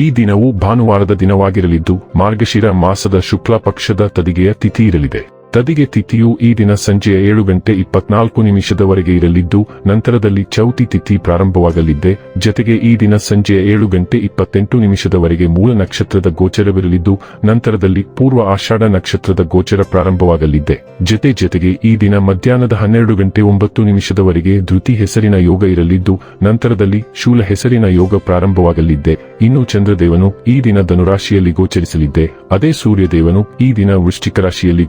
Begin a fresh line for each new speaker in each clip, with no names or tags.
ಈ ದಿನವು ಭಾನುವಾರದ ದಿನವಾಗಿರಲಿದ್ದು ಮಾರ್ಗಶಿರ ಮಾಸದ ಶುಕ್ಲ ಪಕ್ಷದ ತದಿಗೆಯ ತಿಥಿ ಇರಲಿದೆ. ತದಿಗೆ ತಿಥಿಯು ಈ ದಿನ ಸಂಜೆ ಏಳು ಗಂಟೆ ಇಪ್ಪತ್ನಾಲ್ಕು ನಿಮಿಷದವರೆಗೆ ಇರಲಿದ್ದು, ನಂತರದಲ್ಲಿ ಚೌತಿ ತಿಥಿ ಪ್ರಾರಂಭವಾಗಲಿದ್ದೆ. ಜತೆಗೆ ಈ ದಿನ ಸಂಜೆ ಏಳು ಗಂಟೆ ಇಪ್ಪತ್ತೆಂಟು ನಿಮಿಷದವರೆಗೆ ಮೂಲ ನಕ್ಷತ್ರದ ಗೋಚರವಿರಲಿದ್ದು, ನಂತರದಲ್ಲಿ ಪೂರ್ವ ಆಷಾಢ ನಕ್ಷತ್ರದ ಗೋಚರ ಪ್ರಾರಂಭವಾಗಲಿದ್ದೆ. ಜತೆ ಜತೆಗೆ ಈ ದಿನ ಮಧ್ಯಾಹ್ನದ ಹನ್ನೆರಡು ಗಂಟೆ ಒಂಬತ್ತು ನಿಮಿಷದವರೆಗೆ ಧೃತಿ ಹೆಸರಿನ ಯೋಗ ಇರಲಿದ್ದು, ನಂತರದಲ್ಲಿ ಶೂಲ ಹೆಸರಿನ ಯೋಗ ಪ್ರಾರಂಭವಾಗಲಿದ್ದೆ. ಇನ್ನು ಚಂದ್ರದೇವನು ಈ ದಿನ ಧನುರಾಶಿಯಲ್ಲಿ ಗೋಚರಿಸಲಿದ್ದೆ. ಅದೇ ಸೂರ್ಯದೇವನು ಈ ದಿನ ವೃಶ್ಚಿಕ ರಾಶಿಯಲ್ಲಿ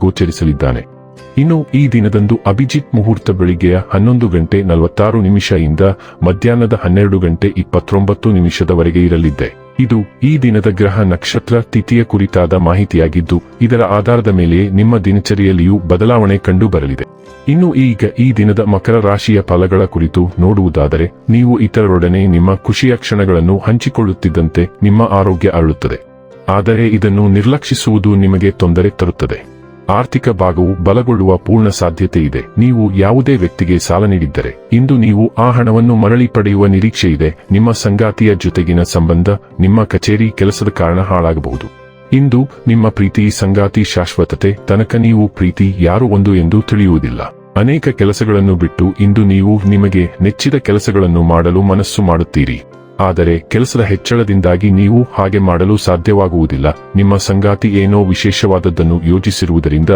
ಗೋಚರಿಸಲಿದ್ದಾನೆ ಇನ್ನು ಈ ದಿನದಂದು ಅಭಿಜಿತ್ ಮುಹೂರ್ತ ಬೆಳಿಗ್ಗೆಯ ಹನ್ನೊಂದು ಗಂಟೆ ನಲವತ್ತಾರು ನಿಮಿಷ ಇಂದ ಮಧ್ಯಾಹ್ನದ ಹನ್ನೆರಡು ಗಂಟೆ ಇಪ್ಪತ್ತೊಂಬತ್ತು ನಿಮಿಷದವರೆಗೆ ಇರಲಿದ್ದೆ. ಇದು ಈ ದಿನದ ಗ್ರಹ ನಕ್ಷತ್ರ ತಿಥಿಯ ಕುರಿತಾದ ಮಾಹಿತಿಯಾಗಿದ್ದು, ಇದರ ಆಧಾರದ ಮೇಲೆ ನಿಮ್ಮ ದಿನಚರಿಯಲ್ಲಿಯೂ ಬದಲಾವಣೆ ಕಂಡುಬರಲಿದೆ. ಇನ್ನು ಈಗ ಈ ದಿನದ ಮಕರ ರಾಶಿಯ ಫಲಗಳ ಕುರಿತು ನೋಡುವುದಾದರೆ, ನೀವು ಇತರರೊಡನೆ ನಿಮ್ಮ ಖುಷಿಯ ಕ್ಷಣಗಳನ್ನು ಹಂಚಿಕೊಳ್ಳುತ್ತಿದ್ದಂತೆ ನಿಮ್ಮ ಆರೋಗ್ಯ ಅರಳುತ್ತದೆ. ಆದರೆ ಇದನ್ನು ನಿರ್ಲಕ್ಷಿಸುವುದು ನಿಮಗೆ ತೊಂದರೆ ತರುತ್ತದೆ. ಆರ್ಥಿಕ ಭಾಗವು ಬಲಗೊಳ್ಳುವ ಪೂರ್ಣ ಸಾಧ್ಯತೆ ಇದೆ. ನೀವು ಯಾವುದೇ ವ್ಯಕ್ತಿಗೆ ಸಾಲ ನೀಡಿದ್ದರೆ, ಇಂದು ನೀವು ಆ ಹಣವನ್ನು ಮರಳಿ ಪಡೆಯುವ ನಿರೀಕ್ಷೆ ಇದೆ. ನಿಮ್ಮ ಸಂಗಾತಿಯ ಜೊತೆಗಿನ ಸಂಬಂಧ, ನಿಮ್ಮ ಕಚೇರಿ ಕೆಲಸದ ಕಾರಣ ಹಾಳಾಗಬಹುದು. ಇಂದು ನಿಮ್ಮ ಪ್ರೀತಿ, ಸಂಗಾತಿ, ಶಾಶ್ವತತೆ ತನಕ ನೀವು ಪ್ರೀತಿ ಯಾರು ಒಂದು ಎಂದು ತಿಳಿಯುವುದಿಲ್ಲ. ಅನೇಕ ಕೆಲಸಗಳನ್ನು ಬಿಟ್ಟು ಇಂದು ನೀವು ನಿಮಗೆ ನೆಚ್ಚಿದ ಕೆಲಸಗಳನ್ನು ಮಾಡಲು ಮನಸ್ಸು ಮಾಡುತ್ತೀರಿ. ಆದರೆ ಕೆಲಸದ ಹೆಚ್ಚಳದಿಂದಾಗಿ ನೀವು ಹಾಗೆ ಮಾಡಲು ಸಾಧ್ಯವಾಗುವುದಿಲ್ಲ. ನಿಮ್ಮ ಸಂಗಾತಿ ಏನೋ ವಿಶೇಷವಾದದ್ದನ್ನು ಯೋಜಿಸಿರುವುದರಿಂದ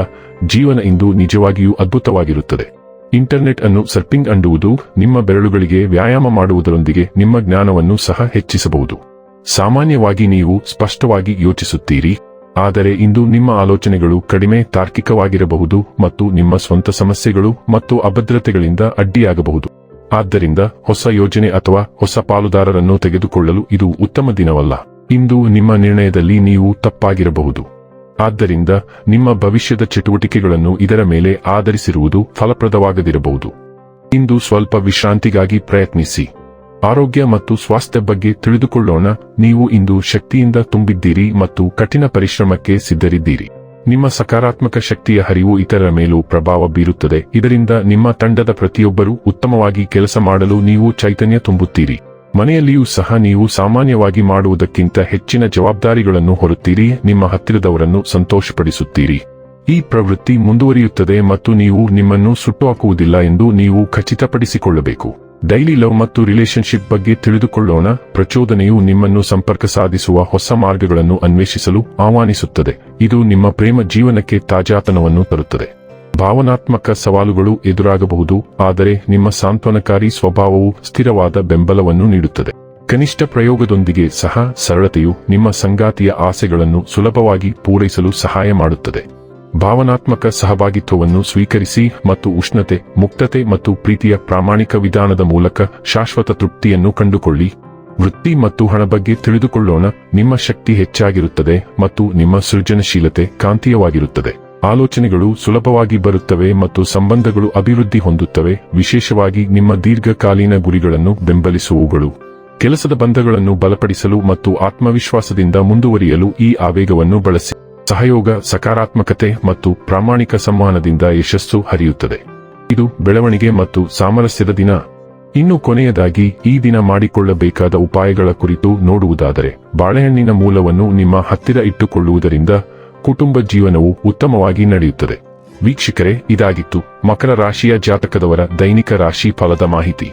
ಜೀವನ ಇಂದು ನಿಜವಾಗಿಯೂ ಅದ್ಭುತವಾಗಿರುತ್ತದೆ. ಇಂಟರ್ನೆಟ್ ಅನ್ನು ಸರ್ಪಿಂಗ್ ಅಂಡುವುದು ನಿಮ್ಮ ಬೆರಳುಗಳಿಗೆ ವ್ಯಾಯಾಮ ಮಾಡುವುದರೊಂದಿಗೆ ನಿಮ್ಮ ಜ್ಞಾನವನ್ನು ಸಹ ಹೆಚ್ಚಿಸಬಹುದು. ಸಾಮಾನ್ಯವಾಗಿ ನೀವು ಸ್ಪಷ್ಟವಾಗಿ ಯೋಚಿಸುತ್ತೀರಿ. ಆದರೆ ಇಂದು ನಿಮ್ಮ ಆಲೋಚನೆಗಳು ಕಡಿಮೆ ತಾರ್ಕಿಕವಾಗಿರಬಹುದು ಮತ್ತು ನಿಮ್ಮ ಸ್ವಂತ ಸಮಸ್ಯೆಗಳು ಮತ್ತು ಅಭದ್ರತೆಗಳಿಂದ ಅಡ್ಡಿಯಾಗಬಹುದು. ಆದ್ದರಿಂದ ಹೊಸ ಯೋಜನೆ ಅಥವಾ ಹೊಸ ಪಾಲುದಾರರನ್ನು ತೆಗೆದುಕೊಳ್ಳಲು ಇದು ಉತ್ತಮ ದಿನವಲ್ಲ. ಇಂದು ನಿಮ್ಮ ನಿರ್ಣಯದಲ್ಲಿ ನೀವು ತಪ್ಪಾಗಿರಬಹುದು. ಆದ್ದರಿಂದ ನಿಮ್ಮ ಭವಿಷ್ಯದ ಚಟುವಟಿಕೆಗಳನ್ನು ಇದರ ಮೇಲೆ ಆಧರಿಸಿರುವುದು ಫಲಪ್ರದವಾಗದಿರಬಹುದು. ಇಂದು ಸ್ವಲ್ಪ ವಿಶ್ರಾಂತಿಗಾಗಿ ಪ್ರಯತ್ನಿಸಿ. ಆರೋಗ್ಯ ಮತ್ತು ಸ್ವಾಸ್ಥ್ಯ ಬಗ್ಗೆ ತಿಳಿದುಕೊಳ್ಳೋಣ. ನೀವು ಇಂದು ಶಕ್ತಿಯಿಂದ ತುಂಬಿದ್ದೀರಿ ಮತ್ತು ಕಠಿಣ ಪರಿಶ್ರಮಕ್ಕೆ ಸಿದ್ಧರಿದ್ದೀರಿ. ನಿಮ್ಮ ಸಕಾರಾತ್ಮಕ ಶಕ್ತಿಯ ಹರಿವು ಇತರರ ಮೇಲೂ ಪ್ರಭಾವ ಬೀರುತ್ತದೆ. ಇದರಿಂದ ನಿಮ್ಮ ತಂಡದ ಪ್ರತಿಯೊಬ್ಬರೂ ಉತ್ತಮವಾಗಿ ಕೆಲಸ ಮಾಡಲು ನೀವು ಚೈತನ್ಯ ತುಂಬುತ್ತೀರಿ. ಮನೆಯಲ್ಲಿಯೂ ಸಹ ನೀವು ಸಾಮಾನ್ಯವಾಗಿ ಮಾಡುವುದಕ್ಕಿಂತ ಹೆಚ್ಚಿನ ಜವಾಬ್ದಾರಿಗಳನ್ನು ಹೊರುತ್ತೀರಿ. ನಿಮ್ಮ ಹತ್ತಿರದವರನ್ನು ಸಂತೋಷಪಡಿಸುತ್ತೀರಿ. ಈ ಪ್ರವೃತ್ತಿ ಮುಂದುವರಿಯುತ್ತದೆ ಮತ್ತು ನೀವು ನಿಮ್ಮನ್ನು ಸುಟ್ಟುಹಾಕುವುದಿಲ್ಲ ಎಂದು ನೀವು ಖಚಿತಪಡಿಸಿಕೊಳ್ಳಬೇಕು. ಡೈಲಿ ಲವ್ ಮತ್ತು ರಿಲೇಶನ್ಶಿಪ್ ಬಗ್ಗೆ ತಿಳಿದುಕೊಳ್ಳೋಣ. ಪ್ರಚೋದನೆಯು ನಿಮ್ಮನ್ನು ಸಂಪರ್ಕ ಸಾಧಿಸುವ ಹೊಸ ಮಾರ್ಗಗಳನ್ನು ಅನ್ವೇಷಿಸಲು ಆಹ್ವಾನಿಸುತ್ತದೆ. ಇದು ನಿಮ್ಮ ಪ್ರೇಮ ಜೀವನಕ್ಕೆ ತಾಜಾತನವನ್ನು ತರುತ್ತದೆ. ಭಾವನಾತ್ಮಕ ಸವಾಲುಗಳು ಎದುರಾಗಬಹುದು, ಆದರೆ ನಿಮ್ಮ ಸಾಂತ್ವನಕಾರಿ ಸ್ವಭಾವವು ಸ್ಥಿರವಾದ ಬೆಂಬಲವನ್ನು ನೀಡುತ್ತದೆ. ಕನಿಷ್ಠ ಪ್ರಯೋಗದೊಂದಿಗೆ ಸಹ ಸರಳತೆಯು ನಿಮ್ಮ ಸಂಗಾತಿಯ ಆಸೆಗಳನ್ನು ಸುಲಭವಾಗಿ ಪೂರೈಸಲು ಸಹಾಯ ಮಾಡುತ್ತದೆ. ಭಾವನಾತ್ಮಕ ಸಹಭಾಗಿತ್ವವನ್ನು ಸ್ವೀಕರಿಸಿ ಮತ್ತು ಉಷ್ಣತೆ, ಮುಕ್ತತೆ ಮತ್ತು ಪ್ರೀತಿಯ ಪ್ರಾಮಾಣಿಕ ವಿಧಾನದ ಮೂಲಕ ಶಾಶ್ವತ ತೃಪ್ತಿಯನ್ನು ಕಂಡುಕೊಳ್ಳಿ. ವೃತ್ತಿ ಮತ್ತು ಹಣ ಬಗ್ಗೆ ತಿಳಿದುಕೊಳ್ಳೋಣ. ನಿಮ್ಮ ಶಕ್ತಿ ಹೆಚ್ಚಾಗಿರುತ್ತದೆ ಮತ್ತು ನಿಮ್ಮ ಸೃಜನಶೀಲತೆ ಕಾಂತೀಯವಾಗಿರುತ್ತದೆ. ಆಲೋಚನೆಗಳು ಸುಲಭವಾಗಿ ಬರುತ್ತವೆ ಮತ್ತು ಸಂಬಂಧಗಳು ಅಭಿವೃದ್ಧಿ ಹೊಂದುತ್ತವೆ. ವಿಶೇಷವಾಗಿ ನಿಮ್ಮ ದೀರ್ಘಕಾಲೀನ ಗುರಿಗಳನ್ನು ಬೆಂಬಲಿಸುವವುಗಳು. ಕೆಲಸದ ಬಂಧಗಳನ್ನು ಬಲಪಡಿಸಲು ಮತ್ತು ಆತ್ಮವಿಶ್ವಾಸದಿಂದ ಮುಂದುವರಿಯಲು ಈ ಆವೇಗವನ್ನು ಬಳಸಿ. ಸಹಯೋಗ, ಸಕಾರಾತ್ಮಕತೆ ಮತ್ತು ಪ್ರಾಮಾಣಿಕ ಸಂವಹನದಿಂದ ಯಶಸ್ಸು ಹರಿಯುತ್ತದೆ. ಇದು ಬೆಳವಣಿಗೆ ಮತ್ತು ಸಾಮರಸ್ಯದ ದಿನ. ಇನ್ನು ಕೊನೆಯದಾಗಿ, ಈ ದಿನ ಮಾಡಿಕೊಳ್ಳಬೇಕಾದ ಉಪಾಯಗಳ ಕುರಿತು ನೋಡುವುದಾದರೆ, ಬಾಳೆಹಣ್ಣಿನ ಮೂಲವನ್ನು ನಿಮ್ಮ ಹತ್ತಿರ ಇಟ್ಟುಕೊಳ್ಳುವುದರಿಂದ ಕುಟುಂಬ ಜೀವನವು ಉತ್ತಮವಾಗಿ ನಡೆಯುತ್ತದೆ. ವೀಕ್ಷಕರೇ, ಇದಾಗಿತ್ತು ಮಕರ ರಾಶಿಯ ಜಾತಕದವರ ದೈನಿಕ ರಾಶಿ ಫಲದ ಮಾಹಿತಿ.